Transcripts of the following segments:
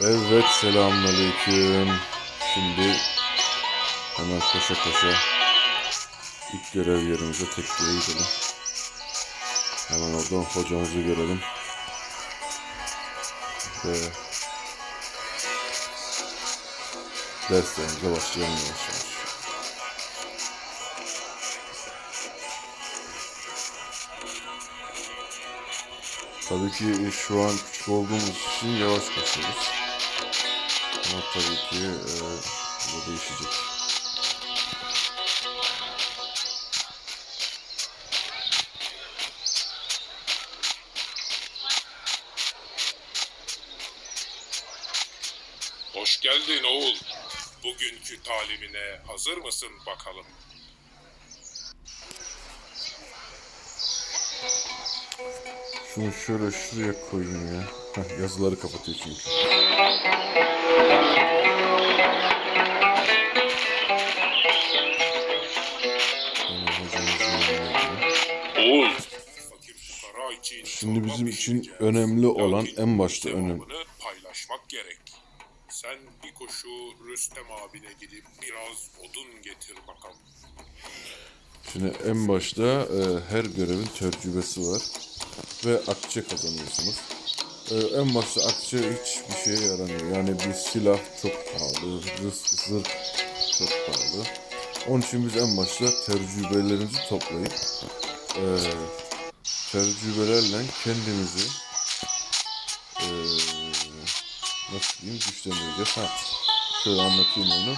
Evet selamünaleyküm. Şimdi hemen koşa koşa ilk görev yerimize tekneye gidelim. Hemen oradan hocamızı görelim. Ve derslerimize başlayalım yavaş yavaş. Tabii ki şu an küçük olduğumuz için yavaş koşuyoruz. Ama tabii ki e, bu değişecek. Hoş geldin oğul. Bugünkü talimine hazır mısın bakalım? Şunu şöyle şuraya koyayım ya. Heh, yazıları kapatıyor çünkü. Şimdi bizim için önemli olan en başta önemli. paylaşmak gerek. Sen bir koşu Rüstem abine gidip biraz odun getir bakalım. Şimdi en başta e, her görevin tecrübesi var ve akçe kazanıyorsunuz. E, en başta akçe hiçbir şeye yaramıyor. Yani bir silah çok pahalı, zırh çok pahalı. Onun için biz en başta tecrübelerimizi toplayıp e, tecrübelerle kendimizi e, nasıl diyeyim güçlendireceğiz. Ha, şöyle anlatayım onu.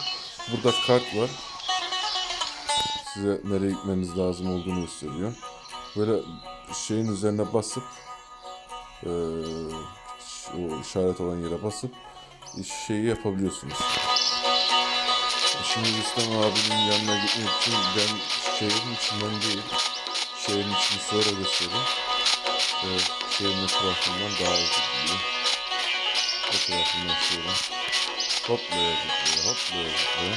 Burada kart var size nereye gitmeniz lazım olduğunu gösteriyor. Böyle şeyin üzerine basıp eee, o işaret olan yere basıp şeyi yapabiliyorsunuz. Şimdi Rüstem abinin yanına gitmek için ben şehrin içinden değil, şehrin içini sonra göstereyim. Ee, şehrin etrafından daha hızlı gidiyor. Etrafından şöyle hoplaya zıplaya hoplaya zıplaya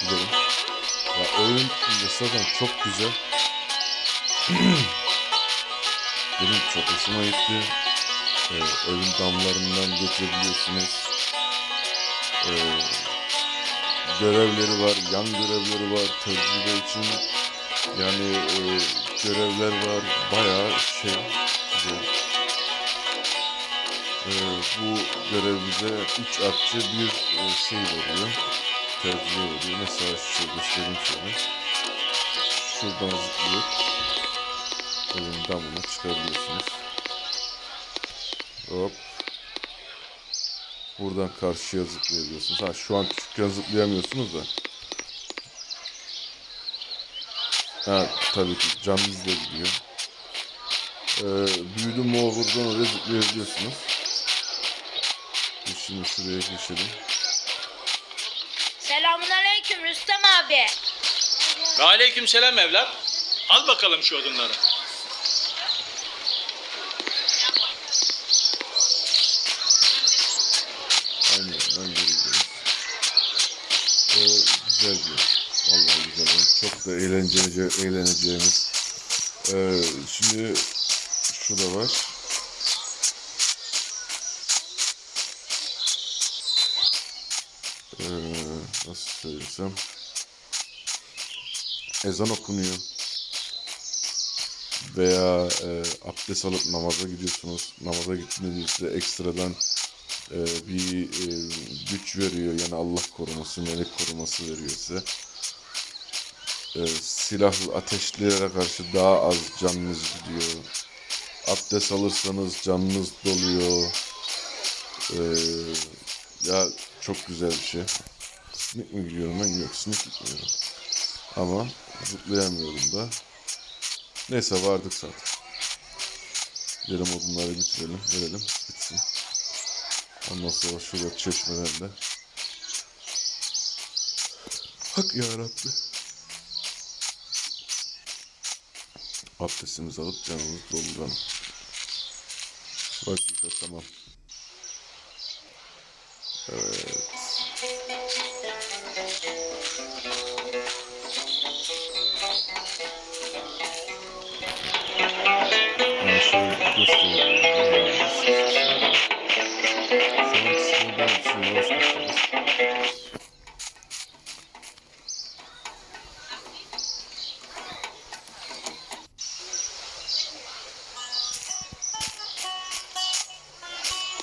gidelim. Ya oyun zaten çok güzel. Benim çok hoşuma gitti. Ee, evin damlarından geçebiliyorsunuz. Ee, görevleri var, yan görevleri var, tecrübe için yani e, görevler var, bayağı şey. Ee, bu görev bize 3 akçe bir e, şey veriyor. Tercih veriyor. Mesela şu göstereyim şöyle. Şuradan zıplayıp evin damına çıkabiliyorsunuz. Hop. Buradan karşıya zıplayabiliyorsunuz. Ha şu an küçükken zıplayamıyorsunuz da. Ha tabii ki canınız da gidiyor. Ee, büyüdü mü o buradan oraya zıplayabiliyorsunuz. Şimdi şuraya geçelim. Selamun aleyküm Rüstem abi. Ve aleyküm selam evlat. Al bakalım şu odunları. Aynen ben de gidiyorum. Ee, güzel bir yer. Vallahi güzel oyun. Çok da eğlenceli, eğleneceğimiz. Ee, şimdi şu da var. Ee, nasıl söylesem. Ezan okunuyor. Veya e, abdest alıp namaza gidiyorsunuz. Namaza gittiğinizde ekstradan e, bir e, güç veriyor. Yani Allah koruması, melek koruması veriyor size. E, silahlı ateşlilere karşı daha az canınız gidiyor. Abdest alırsanız canınız doluyor. E, ya çok güzel bir şey. Sinik mi gidiyorum ben? Yok sinik gitmiyorum. Ama zıplayamıyorum da. Neyse vardık zaten. Gidelim odunları bitirelim, verelim, bitsin. Ondan sonra şurada çeşmelerde. Hak ya Rabbi. Abdestimizi alıp canımızı dolduralım. Vakit tamam. Evet.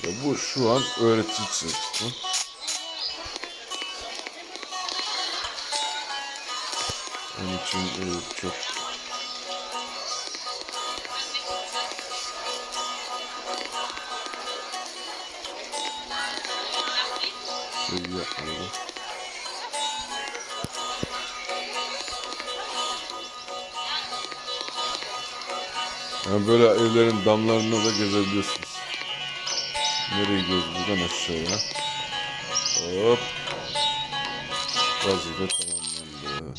Ya bu şu an öğretici sınıfı. Onun için e, çok şey yapmıyorum. Yani böyle evlerin damlarında da gezebiliyorsunuz. Nereye gidiyoruz buradan aşağıya? Hop. Vazife tamamlandı. Bakalım.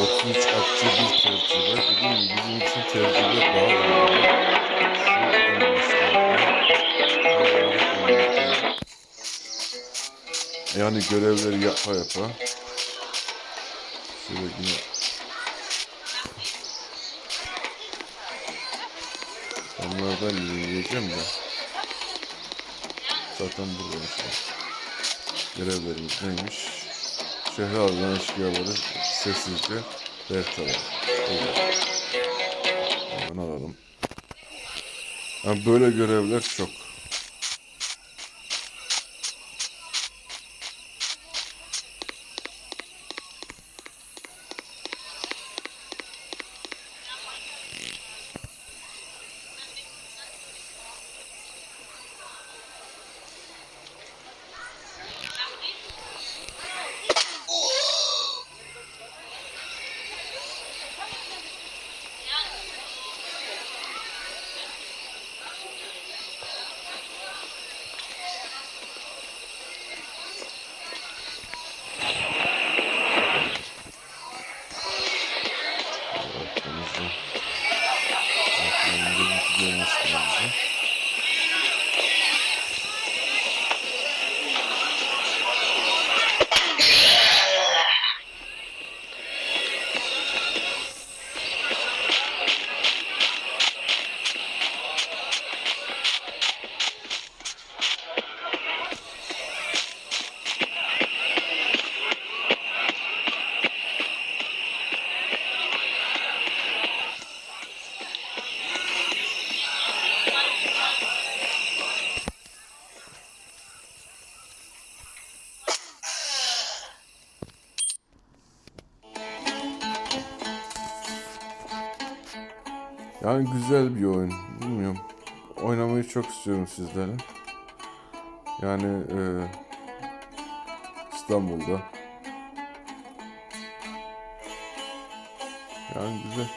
33 akçe bir tercih var. Dediğim gibi bizim için tercihler daha önemli. Yani görevleri yapa yapa. Şöyle yine Onlardan yiyeceğim de. Zaten an. Görevlerimiz neymiş? Şehre alınan eşkıyaları sessizce bertaraf. Evet. Hemen alalım. Yani böyle görevler çok. Arkamızda. Arkamızda bir görmüş Yani güzel bir oyun. Bilmiyorum. Oynamayı çok istiyorum sizlerle. Yani e, İstanbul'da. Yani güzel.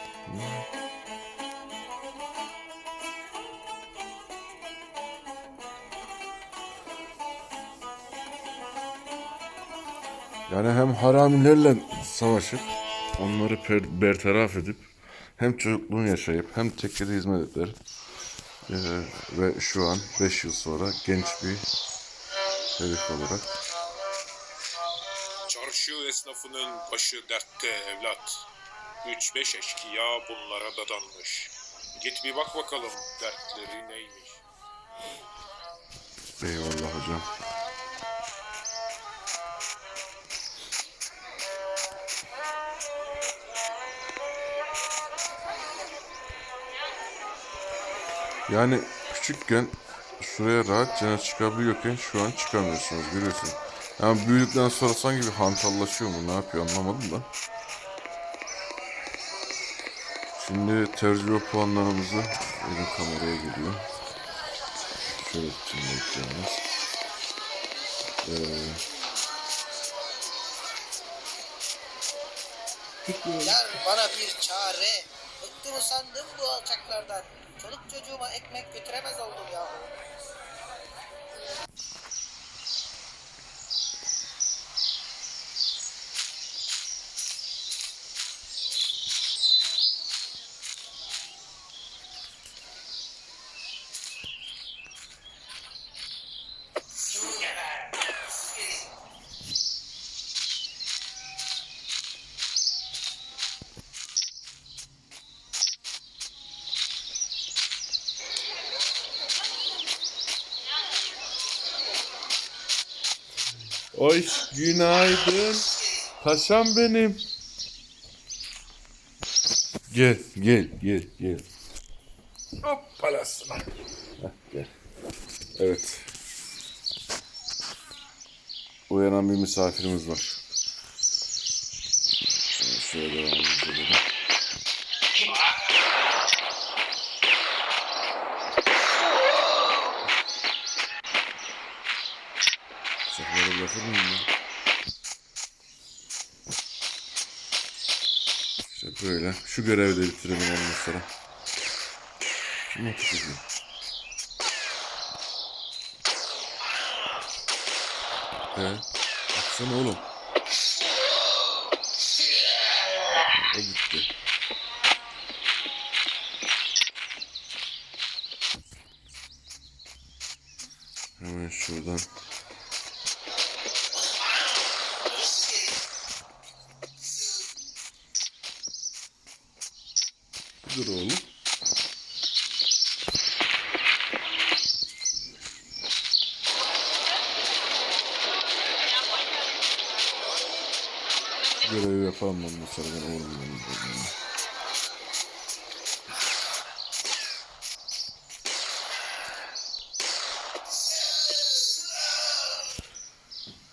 Yani hem haramilerle savaşıp onları bertaraf edip hem çocukluğunu yaşayıp hem tekkede hizmet eder. Ee, ve şu an 5 yıl sonra genç bir herif olarak Çarşı esnafının başı dertte evlat. Üç beş eşkıya bunlara dadanmış. Git bir bak bakalım dertleri neymiş. eyvallah hocam. Yani küçükken şuraya rahatça çıkabiliyorken şu an çıkamıyorsunuz görüyorsun. Yani büyüdükten sonra sanki bir hantallaşıyor mu ne yapıyor anlamadım da. Şimdi tecrübe puanlarımızı elim kameraya geliyor. Şöyle ekranımız. Ee, Yar bana bir çare. Bıktım usandım bu alçaklardan. Çoluk çocuğuma ekmek götüremez oldum yahu. Hoş günaydın. Paşam benim. Gel gel gel gel. Hoppalasına. Heh, gel. Evet. Uyanan bir misafirimiz var. Şöyle devam edelim. Mıyım ya? İşte böyle. Şu görevi de bitirelim ondan sonra. Kim ateş ediyor? He? Baksana oğlum. O gitti. Hemen şuradan. Şu Görevi ondan sonra ben oğlum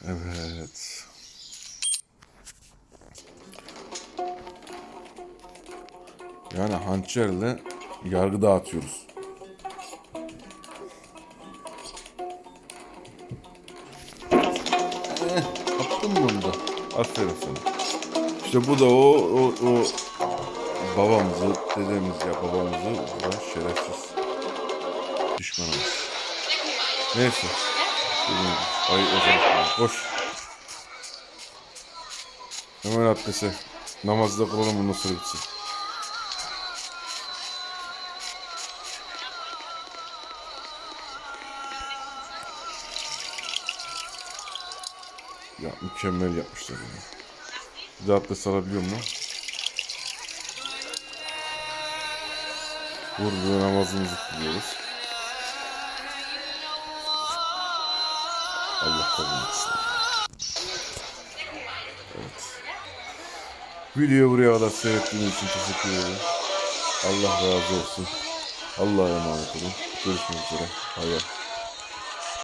Evet. Yani hançerle yargı dağıtıyoruz. Eh, yaptın mı bunu da? Aferin sana. İşte bu da o, o, o babamızı, dedemiz ya babamızı vuran şerefsiz düşmanımız. Neyse. Ay ezan Boş. Hemen abdese. Namazda kılalım bundan sonra bitsin. Mükemmel yapmışlar ya. Bir de abdest alabiliyor mu? Burada namazımızı kılıyoruz. Allah kabul etsin. Evet. Videoyu buraya kadar seyrettiğiniz için teşekkür ederim. Allah razı olsun. Allah'a emanet olun. Görüşmek üzere. Hayır.